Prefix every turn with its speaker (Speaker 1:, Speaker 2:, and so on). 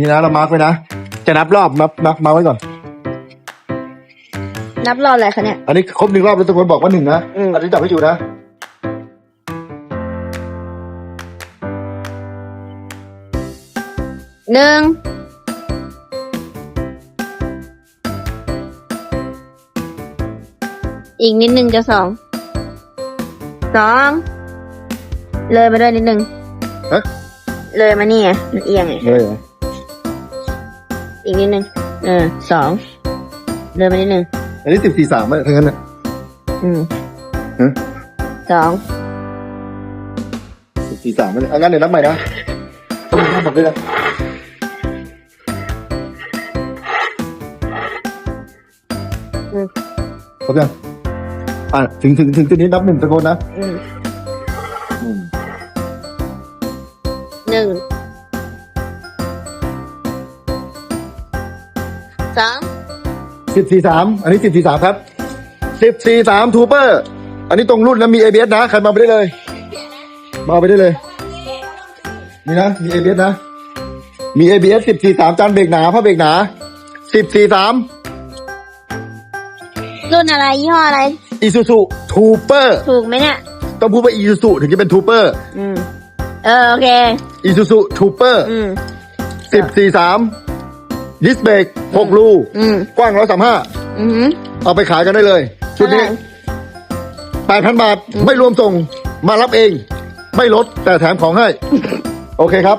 Speaker 1: นี่นะเรามาร์กไว้นะ จะนับรอบนับนับมาไว้ก่อน
Speaker 2: นับรออะไรคะเนี่ย
Speaker 1: อันนี้ครบหนึ่งรอบแล้วทุกคนบอกว่าหนึ่งนะ
Speaker 2: อืม
Speaker 1: อันนี้จับให้อยู่นะ
Speaker 2: หนึ่งอีกนิดนึงจะสองสองเลยมาด้วยนิดนึง
Speaker 1: ฮะ
Speaker 2: เลยมานี่ไงมันเอียงไง
Speaker 1: เลยเหรอ
Speaker 2: อีกนิดนึงเออสองเลยมานิดนึง
Speaker 1: อันนี้สิบสี่สามอะทั้งนั้นน่ะ
Speaker 2: อืม
Speaker 1: ฮะ
Speaker 2: สอง
Speaker 1: สิบสี่สามไม่ได้อังั้นเดี๋ยวนับใหม่นะนับแบบนี้นะ
Speaker 2: อืม
Speaker 1: ครบยังอะถึงถึงถึงจุดนี้นับหนึ่งตะโกนนะ
Speaker 2: อืม
Speaker 1: อืม
Speaker 2: หนึ่ง สอง
Speaker 1: สิบสี่สามอันนี้สิบสี่สามครับสิบสี่สามทูเปอร์ อันนี้ตรงรุ่นนะมี ABS นะใครมาไปได้เลย มาเอาไปได้เลย นี่นะ มี ABS นะ มี ABS สิบสี่สามจานเบรกหนาผ้าเบรกหนาสิบสี่สาม
Speaker 2: รุ่นอะไรยี่ห้ออะไร
Speaker 1: อีซูซูทูเปอร์
Speaker 2: ถูกไหมเนี่ย
Speaker 1: ต้องพูดว่าอีซูซูถึงจะเป็นทูเปอร์
Speaker 2: อืม เออ โอเค
Speaker 1: อีซูซูทูเปอร์
Speaker 2: อืม
Speaker 1: สิบสี่สาม ดิสเบรกหกรู
Speaker 2: อืม
Speaker 1: กว้างร้อยสามห้า
Speaker 2: อืม
Speaker 1: เอาไปขายกันได้เลยชุดนี้
Speaker 2: เท่าไหร่
Speaker 1: แปดพันบาทไม่รวมส่งมารับเอง ไม่ลดแต่แถมของให้ โอเคครับ